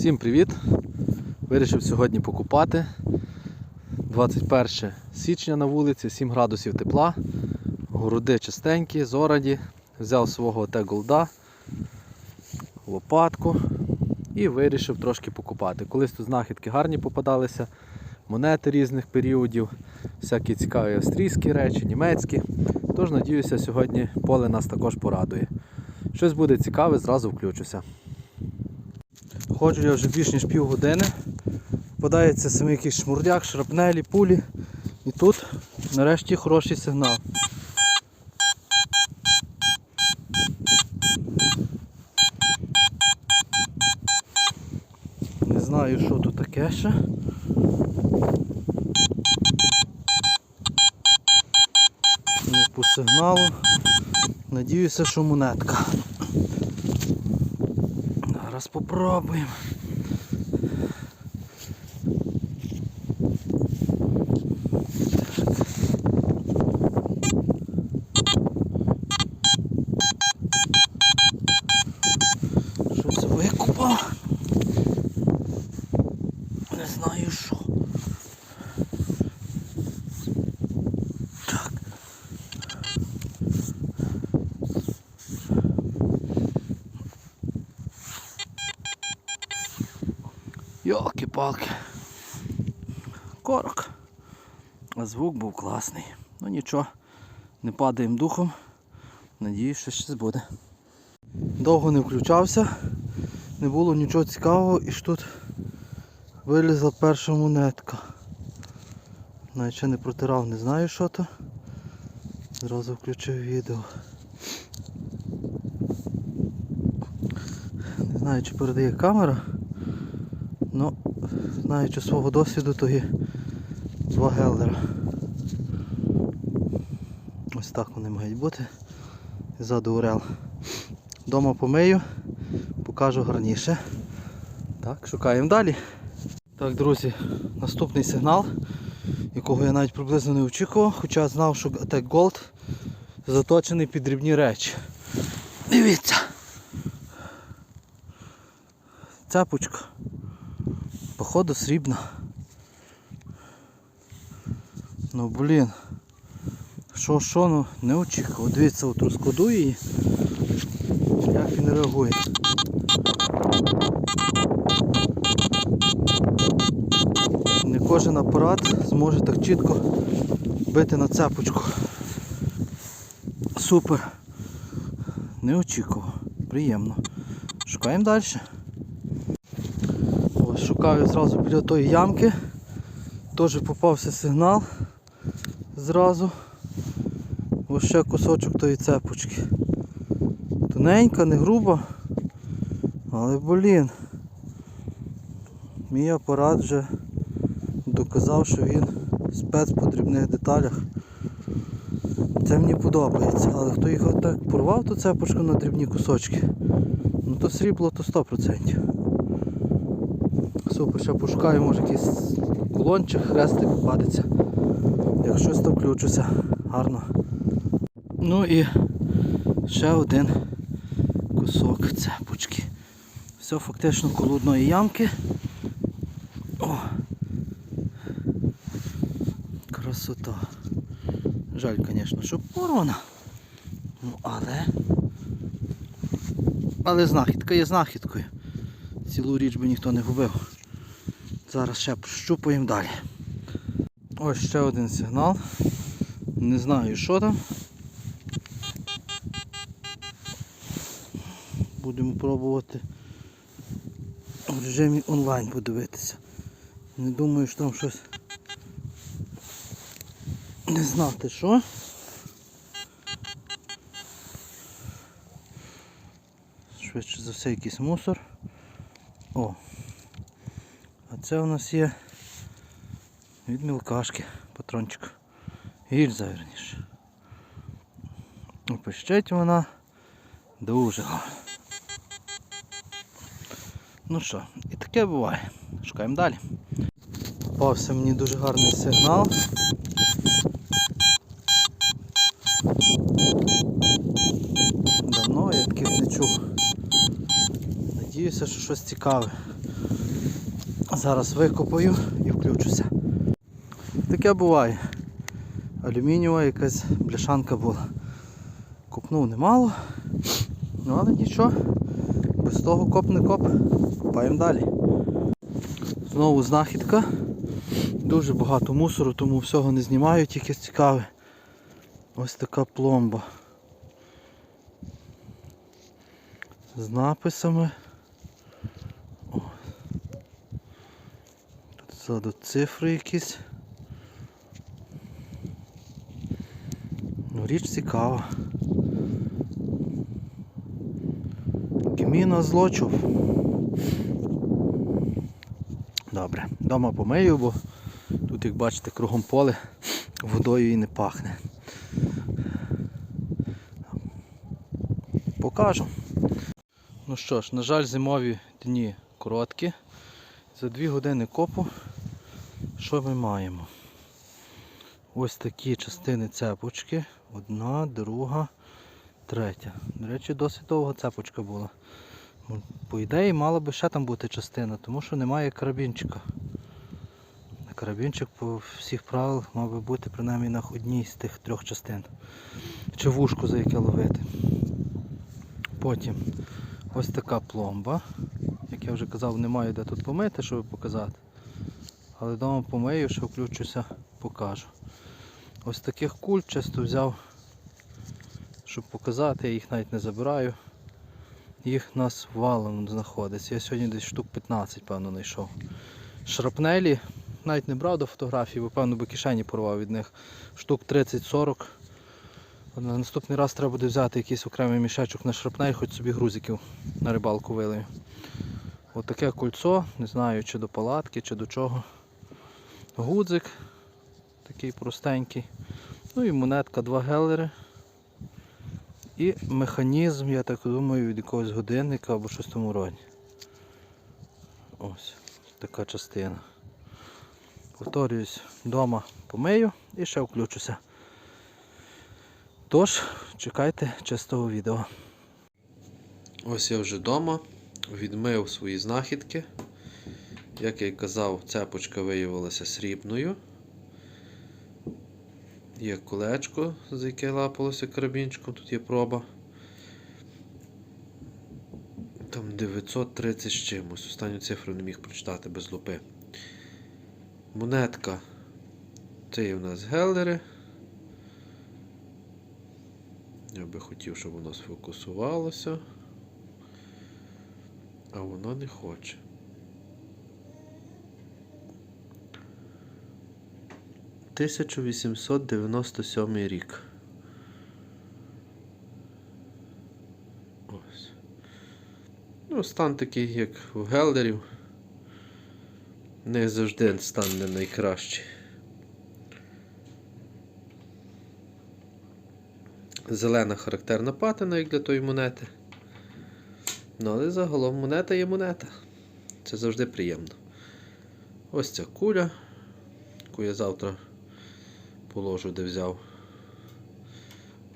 Всім привіт! Вирішив сьогодні покупати. 21 січня на вулиці, 7 градусів тепла, городи чистенькі, зораді. Взяв свого голда, лопатку і вирішив трошки покупати. Колись тут знахідки гарні попадалися, монети різних періодів, всякі цікаві австрійські речі, німецькі. Тож надіюся, сьогодні поле нас також порадує. Щось буде цікаве, зразу включуся. Ходжу я вже більш ніж півгодини. Попадається саме якийсь шмурдяк, шрапнелі, пулі. І тут нарешті хороший сигнал. Не знаю, що тут таке ще. Ну, по сигналу. Надіюся, що монетка. Зараз попробуємо. Що це викупав? Не знаю що. Так. Йолки-палки. Корок. А звук був класний. Ну нічого, не падаємо духом. Надіюсь, що щось буде. Довго не включався, не було нічого цікавого і ж тут вилізла перша монетка. Навіть ще не протирав, не знаю що то. Зразу включив відео. Не знаю чи передає камера. Знаючи свого досвіду, то є два гелдера. Ось так вони мають бути. Ззаду орел. Дома помию, покажу гарніше. Так, шукаємо далі. Так, друзі, наступний сигнал, якого я навіть приблизно не очікував, хоча знав, що Attack Gold заточений під дрібні речі. Дивіться. Цепочка. Походу срібна. Ну блін. Що що, ну не очікував. Дивіться, от розкладу її. Як він реагує. Не кожен апарат зможе так чітко бити на цепочку. Супер. Не очікував. Приємно. Шукаємо далі. Шукаю зразу біля тої ямки. Теж попався сигнал зразу. Ось ще кусочок тої цепочки. Тоненька, не груба. Але блін. Мій апарат вже доказав, що він спец по дрібних деталях. Це мені подобається, але хто його так порвав ту цепочку на дрібні кусочки, ну то срібло то 100%. Супер, ще пошукаю, може якийсь кулончик, хрестик попадеться. Як щось то включуся. Гарно. Ну і ще один кусок цепочки. Все фактично коло одної ямки. О! Красота. Жаль, звісно, що порвана. Ну, але... Але знахідка є знахідкою. Цілу річ би ніхто не губив. Зараз ще прощупаємо далі. Ось ще один сигнал. Не знаю що там. Будемо пробувати в режимі онлайн подивитися. Не думаю, що там щось не знати що. Швидше за все якийсь мусор. О! А це у нас є від мілкашки патрончик. Гільза верніше. І пищить вона дуже гарно. Ну що, і таке буває. Шукаємо далі. Попався мені дуже гарний сигнал. Давно я таких не чув. Надіюся, що щось цікаве. Зараз викопаю і включуся. Таке буває. Алюмінієва якась бляшанка була. Копнув немало, ну але нічого. Без того коп не коп. Копаємо далі. Знову знахідка. Дуже багато мусору, тому всього не знімаю, тільки цікаве. Ось така пломба. З написами. О. Тут ззаду цифри якісь. Ну, річ цікава. Гміна злочов. Добре, вдома помию, бо тут, як бачите, кругом поле водою і не пахне. Покажу. Ну що ж, на жаль, зимові дні короткі. За дві години копу що ми маємо? Ось такі частини цепочки. Одна, друга, третя. До речі, досить довга цепочка була. Ну, По ідеї мала би ще там бути частина, тому що немає карабінчика. Карабінчик по всіх правилах мав би бути принаймні на одній з тих трьох частин. Чи вушку за яке ловити. Потім ось така пломба. Як я вже казав, немає де тут помити, щоб показати. Але вдома помию, що включуся, покажу. Ось таких куль часто взяв, щоб показати, я їх навіть не забираю. Їх у нас валом знаходиться. Я сьогодні десь штук 15, певно, знайшов. Шрапнелі, навіть не брав до фотографій, бо певно би кишені порвав від них. Штук 30-40. На наступний раз треба буде взяти якийсь окремий мішечок на шрапнель, хоч собі грузиків на рибалку вилию. Ось таке кольцо, не знаю чи до палатки, чи до чого. Гудзик такий простенький. Ну і монетка 2 гелери. І механізм, я так думаю, від якогось годинника або щось тому роді. Ось така частина. Повторююсь, вдома помию і ще включуся. Тож, чекайте чистого відео. Ось я вже вдома, відмив свої знахідки. Як я й казав, цепочка виявилася срібною. Є колечко, за яке лапалося карабінчиком, тут є проба. Там 930 з чимось. Останню цифру не міг прочитати без лупи. Монетка. Це є у нас гелери. Я би хотів, щоб воно сфокусувалося. А воно не хоче. Тисяча вісімсот дев'яносто сьомий рік. Ось. Ну, стан такий, як у гелдерів. Не завжди стан не найкращий. Зелена характерна патина, як для тої монети. Ну, але загалом монета є монета. Це завжди приємно. Ось ця куля, яку я завтра положу, де взяв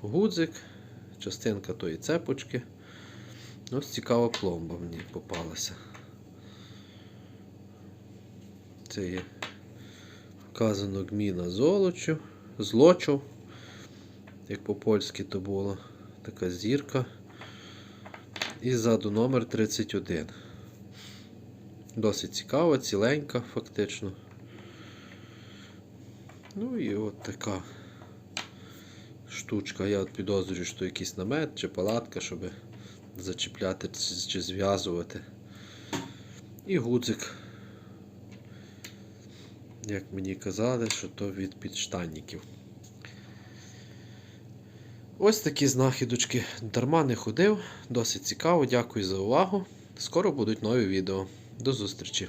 гудзик, частинка тої цепочки. Ось цікава пломба мені попалася. Це є вказано гміна золочу, злочов, як по-польськи то було, така зірка. І ззаду номер 31. Досить цікава, ціленька, фактично. Ну і от така штучка. Я от підозрюю, що якийсь намет чи палатка, щоб зачіпляти чи- зв'язувати. І гудзик. Як мені казали, що то від підштанників. Ось такі знахідочки. Дарма не ходив. Досить цікаво. Дякую за увагу. Скоро будуть нові відео. До зустрічі!